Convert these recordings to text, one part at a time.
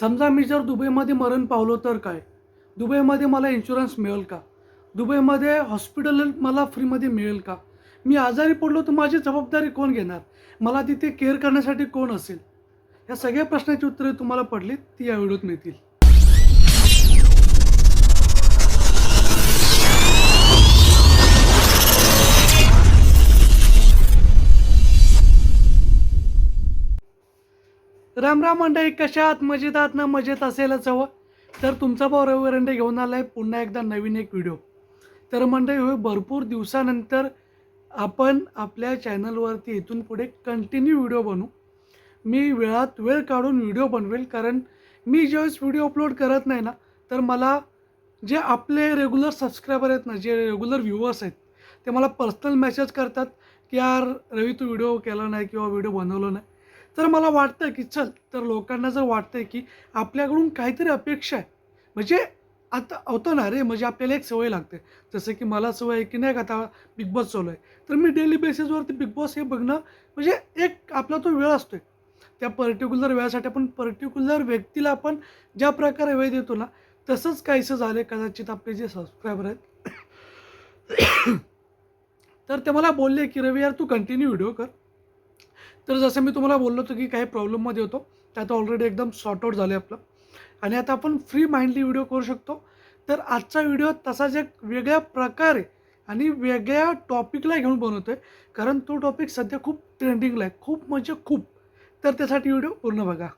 समजा मी जर दुबईमध्ये मरण पावलो तर काय? दुबईमध्ये मला इन्शुरन्स मिळेल का? दुबईमध्ये हॉस्पिटल मला फ्रीमध्ये मिळेल का? मी आजारी पडलो तर माझी जबाबदारी कोण घेणार? मला तिथे केअर करण्यासाठी कोण असेल? या सगळ्या प्रश्नाची उत्तरे तुम्हाला पडली ती या व्हिडिओत मिळतील. राम राम मंडळी कशा आहात मजेत आहात? ना मजेत असेलच हवं. तर तुमचा भाऊ रविवरंडे घेऊन घेऊन आलाय पुन्हा एकदा नवीन एक व्हिडिओ. तर मंडळी होय भरपूर दिवसानंतर आपण आपल्या चॅनलवरती इथून पुढे कंटिन्यू व्हिडिओ बनवू मी वेळात वेळ काढून व्हिडिओ बनवेल कारण मी ज्यावेळेस व्हिडिओ अपलोड करत नाही ना तर मला जे आपले रेग्युलर सबस्क्रायबर आहेत ना जे रेग्युलर व्ह्युअर्स आहेत ते मला पर्सनल मेसेज करतात की यार रवी तू व्हिडिओ केला नाही किंवा व्हिडिओ बनवलो नाही. तर मला वाटतं की चल तर लोकांना जर वाटतं की आपल्याकडून काहीतरी अपेक्षा आहे. म्हणजे आता होतं ना रे म्हणजे आपल्याला एक सवय लागते. जसं की मला सवय आहे की नाही का आता बिग बॉस चालू आहे. तर मी डेली बेसिसवरती बिग बॉस हे बघणं म्हणजे एक आपला तो वेळ असतो त्या पर्टिक्युलर वेळासाठी आपण पर्टिक्युलर व्यक्तीला आपण ज्या प्रकारे वेळ देतो ना तसंच काहीसं झालं कदाचित आपले जे सबस्क्रायबर आहेत. तर ते मला बोलले की रवी यार तू कंटिन्यू व्हिडिओ कर. तर जसं मी तुम्हाला बोललो होतो की काही प्रॉब्लेममध्ये होतो ते आता ऑलरेडी एकदम सॉर्ट आउट झालं आपलं. आणि आता आपण फ्री माइंडली व्हिडिओ करू शकतो. तर आजचा व्हिडिओ तसाच एक वेगळ्या प्रकारे आणि वेगळ्या टॉपिकला घेऊन बनवतो आहे कारण तो टॉपिक सध्या खूप ट्रेंडिंगला आहे. खूप म्हणजे खूप. तर त्यासाठी व्हिडिओ पूर्ण बघा.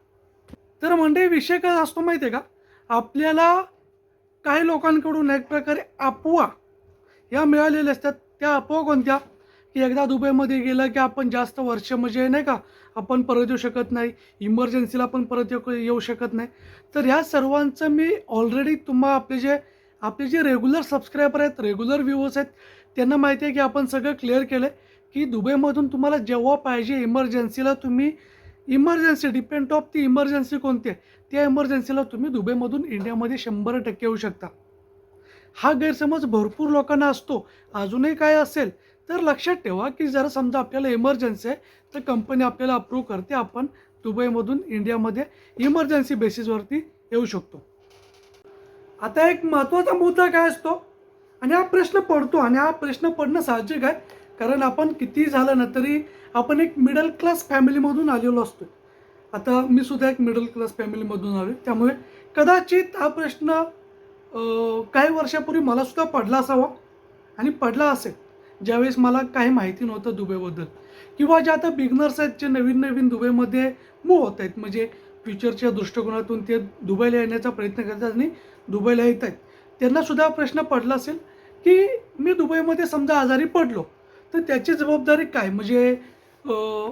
तर म्हणजे विषय काय असतो माहिती आहे का? आपल्याला काही लोकांकडून एक प्रकारे अफवा या मिळालेल्या असतात. त्या अफवा कोणत्या? की एकदा दुबईमध्ये गेलं की आपण जास्त वर्ष म्हणजे नाही का आपण परत येऊ शकत नाही. इमर्जन्सीला पण परत येऊ येऊ शकत नाही. तर ह्या सर्वांचं मी ऑलरेडी तुम्हा आपले जे आपले जे रेग्युलर सबस्क्रायबर आहेत रेग्युलर व्ह्यूवर्स आहेत त्यांना माहिती आहे की आपण सगळं क्लिअर केलं आहे की दुबईमधून तुम्हाला जेव्हा पाहिजे इमर्जन्सीला तुम्ही इमर्जन्सी डिपेंड ऑफ ती इमर्जन्सी कोणती आहे त्या इमर्जन्सीला तुम्ही दुबईमधून इंडियामध्ये शंभर टक्के येऊ शकता. हा गैरसमज भरपूर लोकांना असतो. अजूनही काय असेल तर लक्षात ठेवा की जर समजा आपल्याला इमर्जन्सी आहे तर कंपनी आपल्याला अप्रूव्ह करते. आपण दुबईमधून इंडियामध्ये इमर्जन्सी बेसिसवरती येऊ शकतो. आता एक महत्त्वाचा मुद्दा काय असतो? आणि हा प्रश्न पडतो आणि हा प्रश्न पडणं साहजिक आहे कारण आपण किती झालं ना तरी आपण एक मिडल क्लास फॅमिलीमधून आलेलो असतो. आता मी सुद्धा एक मिडल क्लास फॅमिलीमधून आलो त्यामुळे कदाचित हा प्रश्न काही वर्षापूर्वी मला सुद्धा पडला असावा आणि पडला असेल. ज्यावेळेस मला काही माहिती नव्हतं दुबईबद्दल. किंवा जे आता बिगनर्स आहेत जे नवीन नवीन दुबईमध्ये मूव होत आहेत म्हणजे फ्युचरच्या दृष्टिकोनातून ते दुबईला येण्याचा प्रयत्न करतात आणि दुबईला येत आहेत. त्यांनासुद्धा प्रश्न पडला असेल की मी दुबईमध्ये समजा आजारी पडलो तर त्याची जबाबदारी काय? म्हणजे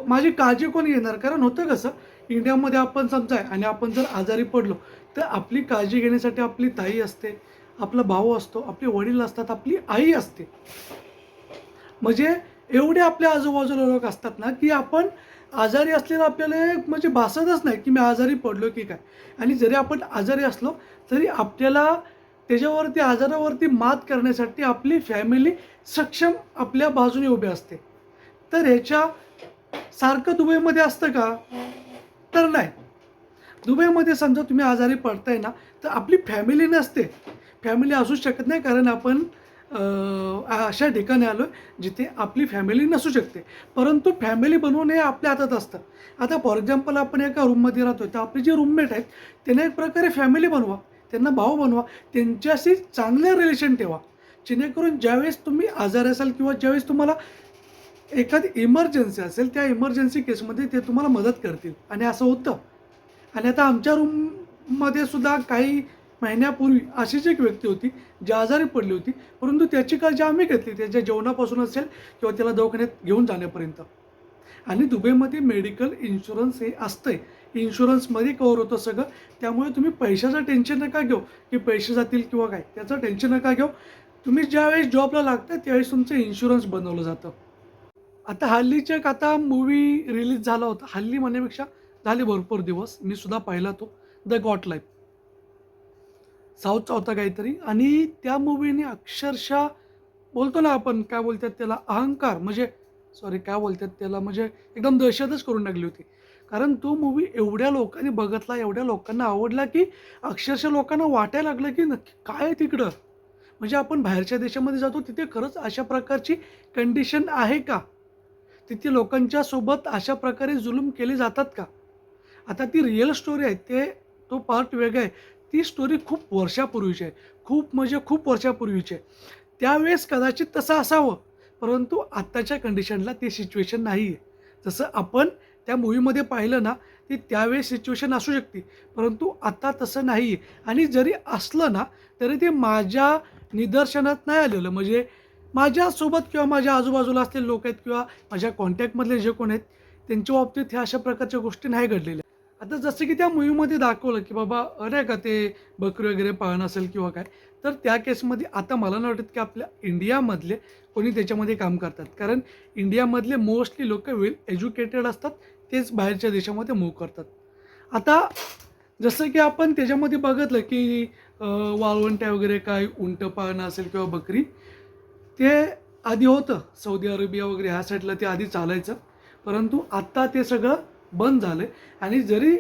माझी काळजी कोण घेणार? कारण होतं कसं इंडियामध्ये आपण समजा आणि आपण जर आजारी पडलो तर आपली काळजी घेण्यासाठी आपली ताई असते आपला भाऊ असतो आपले वडील असतात आपली आई असते. म्हणजे एवढे आपल्या आजूबाजूला लोक असतात ना की आपण आजारी असलेलं आपल्याला एक म्हणजे भासतच नाही की मी आजारी पडलो की काय. आणि जरी आपण आजारी असलो तरी आपल्याला त्याच्यावरती आजारावरती मात करण्यासाठी आपली फॅमिली सक्षम आपल्या बाजूने उभी असते. तर ह्याच्या सारखं दुबईमध्ये असतं का? तर नाही. दुबईमध्ये समजा तुम्ही आजारी पडताय ना तर आपली फॅमिली नसते. फॅमिली असूच शकत नाही कारण आपण अशा ठिकाणी आलो जिथे आपली फॅमिली नसू शकते. परंतु फॅमिली बनवून हे आपल्या हातात असतं. आता फॉर एक्झाम्पल आपण एका रूममध्ये राहतो तर आपले जे रूममेट आहेत त्यांना एक प्रकारे फॅमिली बनवा त्यांना भाऊ बनवा त्यांच्याशी चांगले रिलेशन ठेवा. जेणेकरून ज्यावेळेस तुम्ही आजारी असाल किंवा ज्यावेळेस तुम्हाला एखादी इमर्जन्सी असेल त्या इमर्जन्सी केसमध्ये ते तुम्हाला मदत करतील. आणि असं होतं. आणि आता आमच्या रूममध्ये सुद्धा काही महिन्यापूर्वी अशीच एक व्यक्ती होती जी आजारी पडली होती. परंतु त्याची काळजी आम्ही घेतली. त्याच्या जेवणापासून असेल किंवा त्याला दवाखान्यात घेऊन जाण्यापर्यंत. आणि दुबईमध्ये मेडिकल इन्शुरन्स हे असतंय. इन्शुरन्समध्ये कवर होतं सगळं. त्यामुळे तुम्ही पैशाचं टेन्शन नका घेऊ. की पैसे जातील किंवा काय. त्याचं टेन्शन नका घेऊ. तुम्ही ज्यावेळेस जॉबला लागता त्यावेळेस तुमचं इन्शुरन्स बनवलं जातं. आता हल्लीच्या एक आता मूवी रिलीज झाला होता. हल्ली म्हणण्यापेक्षा झाले भरपूर दिवस. मी सुद्धा पाहिला तो. द गॉट लाईफ साऊथचा होता काहीतरी. आणि त्या मूवीने अक्षरशः बोलतो ना आपण काय बोलतात त्याला? अहंकार. म्हणजे सॉरी काय बोलतात त्याला? म्हणजे एकदम दहशतच करून टाकली होती. कारण तो मूवी एवढ्या लोकांनी बघितला एवढ्या लोकांना आवडला की अक्षरशः लोकांना वाटायला लागलं की नक्की काय तिकडं? म्हणजे आपण बाहेरच्या देशामध्ये जातो तिथे खरंच अशा प्रकारची कंडिशन आहे का? तिथे लोकांच्या सोबत अशा प्रकारे जुलूम केले जातात का? आता ती रिअल स्टोरी आहे ते तो पार्ट वेगळा आहे. ती स्टोरी खूप वर्षापूर्वीची आहे. खूप म्हणजे खूप वर्षापूर्वीची आहे. त्यावेळेस कदाचित तसं असावं परंतु आत्ताच्या कंडिशनला ती सिच्युएशन नाही आहे जसं आपण त्या मूवीमध्ये पाहिलं ना ती त्यावेळेस सिच्युएशन असू शकते परंतु आता तसं नाही आहे आणि जरी असलं ना तरी ते माझ्या निदर्शनात नाही आलेलं. म्हणजे माझ्यासोबत किंवा माझ्या आजूबाजूला असलेले लोक आहेत किंवा माझ्या कॉन्टॅक्टमधले जे कोण आहेत त्यांच्या बाबतीत ह्या अशा प्रकारच्या गोष्टी नाही घडलेल्या. आता जसं की त्या मूवीमध्ये दाखवलं की बाबा अरे का ते बकरी वगैरे पाळणं असेल किंवा काय तर त्या केसमध्ये आता मला नाही वाटत की आपल्या इंडियामधले कोणी त्याच्यामध्ये काम करतात. कारण इंडियामधले मोस्टली लोक वेल एज्युकेटेड असतात तेच बाहेरच्या देशामध्ये मूव करतात. आता जसं की आपण त्याच्यामध्ये बघितलं की वाळवंट्या वगैरे काय उंट पाळणं असेल किंवा बकरी ते आधी होतं. सौदी अरेबिया वगैरे ह्या साईडला ते आधी चालायचं. परंतु आत्ता ते सगळं बंद झालं. आहे आणि जरी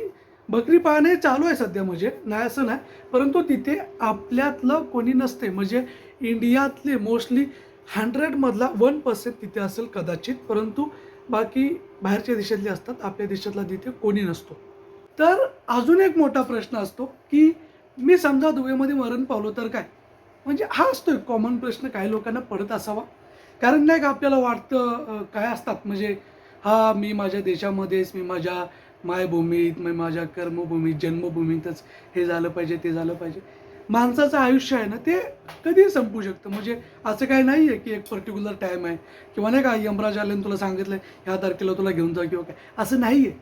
बकरी पाळणे चालू आहे सध्या म्हणजे नाही असं नाही परंतु तिथे आपल्यातलं कोणी नसते. म्हणजे इंडियातले मोस्टली हंड्रेडमधला वन पर्सेंट तिथे असेल कदाचित परंतु बाकी बाहेरच्या देशातले असतात आपल्या देशातला तिथे कोणी नसतो. तर अजून एक मोठा प्रश्न असतो की मी समजा दुबईमध्ये मरण पावलो तर काय? म्हणजे हा असतो एक कॉमन प्रश्न काही लोकांना पडत असावा. कारण नाही का आपल्याला वाटतं काय असतात? म्हणजे हा मी माझ्या देशामध्येच मी माझ्या मायभूमीत मी माझ्या कर्मभूमीत जन्मभूमीतच हे झालं पाहिजे ते झालं पाहिजे. माणसाचं आयुष्य आहे ना ते कधी संपू शकतं. म्हणजे असं काही नाही आहे की एक पर्टिक्युलर टाईम आहे. किंवा नाही का यमराज आल्याने तुला सांगितलं ह्या तारखेला तुला घेऊन जा किंवा काय. असं नाही आहे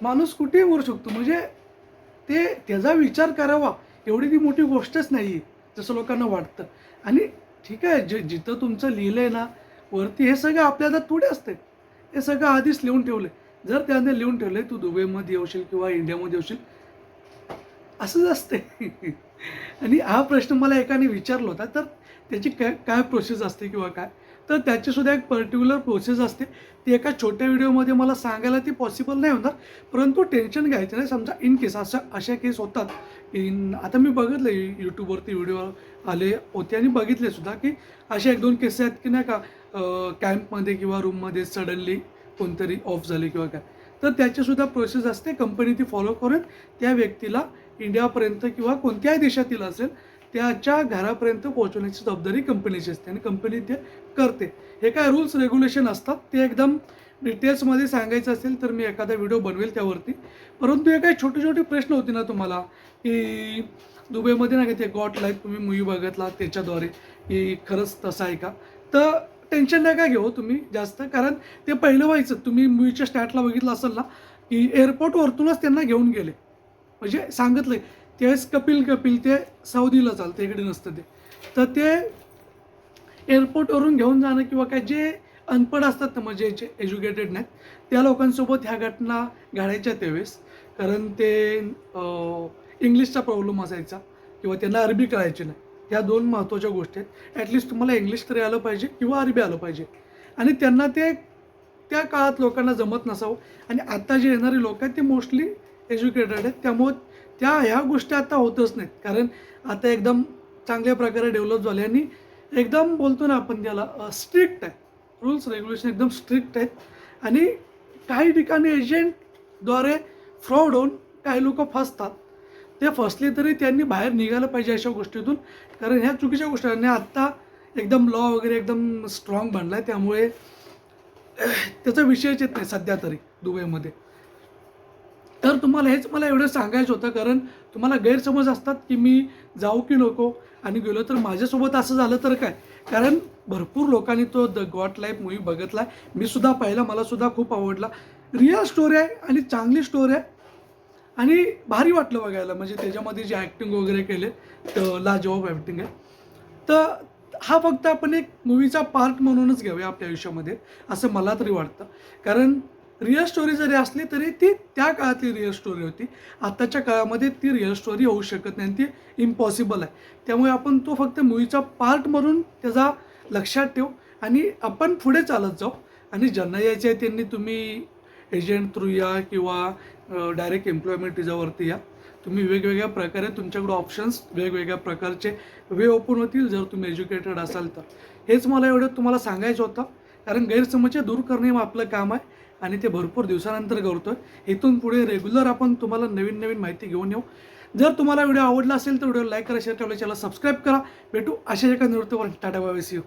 माणूस कुठेही मरू शकतो. म्हणजे ते त्याचा विचार करावा. एवढी ती मोठी गोष्टच नाही आहे जसं लोकांना वाटतं. आणि ठीक आहे जे जिथं तुमचं लिहिलं आहे ना वरती हे सगळं आपल्या थोडे असते हे सगळं आधीच लिहून ठेवलं जर त्याने लिहून ठेवलं तू दुबईमध्ये येऊशील किंवा इंडियामध्ये येऊशील असंच असते आणि हा प्रश्न मला एकाने विचारला होता तर त्याची काय काय प्रोसेस असते किंवा काय? तर त्याचीसुद्धा एक पर्टिक्युलर प्रोसेस असते. ती एका छोट्या व्हिडिओमध्ये मला सांगायला ती पॉसिबल नाही होणार परंतु टेन्शन घ्यायचं नाही. समजा इन केस अशा अशा केस होतात इन आता मी बघितलं यूट्यूबवरती व्हिडिओ आले होते आणि बघितले सुद्धा की अशा एक दोन केसेस आहेत की नाही का कॅम्पमध्ये किंवा रूममध्ये सडनली कोणतरी ऑफ झाले किंवा काय. तर त्याचीसुद्धा प्रोसेस असते. कंपनी ती फॉलो करून त्या व्यक्तीला इंडियापर्यंत किंवा कोणत्याही देशातील असेल त्याच्या घरापर्यंत पोहोचवण्याची जबाबदारी कंपनीची असते आणि कंपनी ते करते. हे काय रूल्स रेग्युलेशन असतात. ते एकदम डिटेल्समध्ये सांगायचं असेल तर मी एखादा व्हिडिओ बनवेल त्यावरती. परंतु हे काही छोटे छोटे प्रश्न होते ना तुम्हाला की दुबईमध्ये नाही का ते गॉट लाईफ तुम्ही मूवी बघितला त्याच्याद्वारे की खरंच तसं आहे का? तर टेन्शन नाही का घेऊ तुम्ही जास्त कारण ते पहिलं व्हायचं. तुम्ही मूवीच्या स्टॅटला बघितलं असेल ना की एअरपोर्टवरतूनच त्यांना घेऊन गेले. म्हणजे सांगितलं त्यावेळेस कपिल कपिल ते सौदीला चालतं इकडे नसतं ते. तर ते एअरपोर्टवरून घेऊन जाणं किंवा काय जे अनपढ असतात ना म्हणजे जे एज्युकेटेड नाहीत त्या लोकांसोबत ह्या घटना घडायच्या त्यावेळेस. कारण ते इंग्लिशचा प्रॉब्लेम असायचा किंवा त्यांना अरबी कळायची नाही. ह्या दोन महत्त्वाच्या गोष्टी आहेत. ॲटलिस्ट तुम्हाला इंग्लिश तरी आलं पाहिजे किंवा अरबी आलं पाहिजे. आणि त्यांना ते त्या काळात लोकांना जमत नसावं. आणि आत्ता जे येणारे लोक आहेत ते मोस्टली एज्युकेटेड आहेत. त्यामुळे त्या ह्या गोष्टी आता होतच नाहीत. कारण आता एकदम चांगल्या प्रकारे डेव्हलप झाले आणि एकदम बोलतो ना आपण त्याला स्ट्रिक्ट आहे. रूल्स रेग्युलेशन एकदम स्ट्रिक्ट आहेत. आणि काही ठिकाणी एजंटद्वारे फ्रॉड होऊन काही लोक फसतात. ते फसले तरी त्यांनी बाहेर निघालं पाहिजे अशा गोष्टीतून. कारण ह्या चुकीच्या गोष्टी आणि आत्ता एकदम लॉ वगैरे एकदम स्ट्रॉंग बनला आहे त्यामुळे त्याचा विषयच येत नाही सध्या तरी दुबईमध्ये. तर तुम्हाला हेच मला एवढं सांगायचं होतं. कारण तुम्हाला गैरसमज असतात की मी जाऊ की नको आणि गेलो तर माझ्यासोबत असं झालं तर काय? कारण भरपूर लोकांनी तो द गॉट लाईफ मूवी बघितला. आहे मी सुद्धा पाहिला. मला सुद्धा खूप आवडला. रिअल स्टोरी आहे आणि चांगली स्टोरी आहे. आणि भारी वाटलं बघायला. म्हणजे त्याच्यामध्ये जे ॲक्टिंग वगैरे केले तर लाजवाब ॲक्टिंग आहे. तर हा फक्त आपण एक मूवीचा पार्ट म्हणूनच घेऊया आपल्या आयुष्यामध्ये असं मला तरी वाटतं. कारण रिअल स्टोरी जरी असली तरी ती त्या काळातली रिअल स्टोरी होती. आत्ताच्या काळामध्ये ती रिअल स्टोरी होऊ शकत नाही आणि ती इम्पॉसिबल आहे. त्यामुळे आपण तो फक्त मूवीचा पार्ट म्हणून त्याचा लक्षात ठेवू आणि आपण पुढे चालत जाऊ. आणि ज्यांना यायचे आहे त्यांनी तुम्ही एजंट थ्रू या किंवा डायरेक्ट एम्प्लॉयमेंट विजावरती या. तुम्ही वेगवेगळ्या प्रकारे तुमच्याकडे ऑप्शन्स वेगवेगळ्या प्रकारचे वे ओपन होतील जर तुम्ही एज्युकेटेड असाल तर. हेच मला एवढं तुम्हाला सांगायचं होतं. कारण गैरसमज दूर करणे आपलं काम आहे आणि ते भरपूर दिवसानंतर करतोय. इथून पुढे रेग्युलर आपण तुम्हाला नवीन नवीन माहिती घेऊन येऊ. जर तुम्हाला व्हिडिओ आवडला असेल तर व्हिडिओ लाईक करा शेअर करा चॅनल सबस्क्राईब करा. भेटू अशा एका निवृत्तीवर. Tata bye see you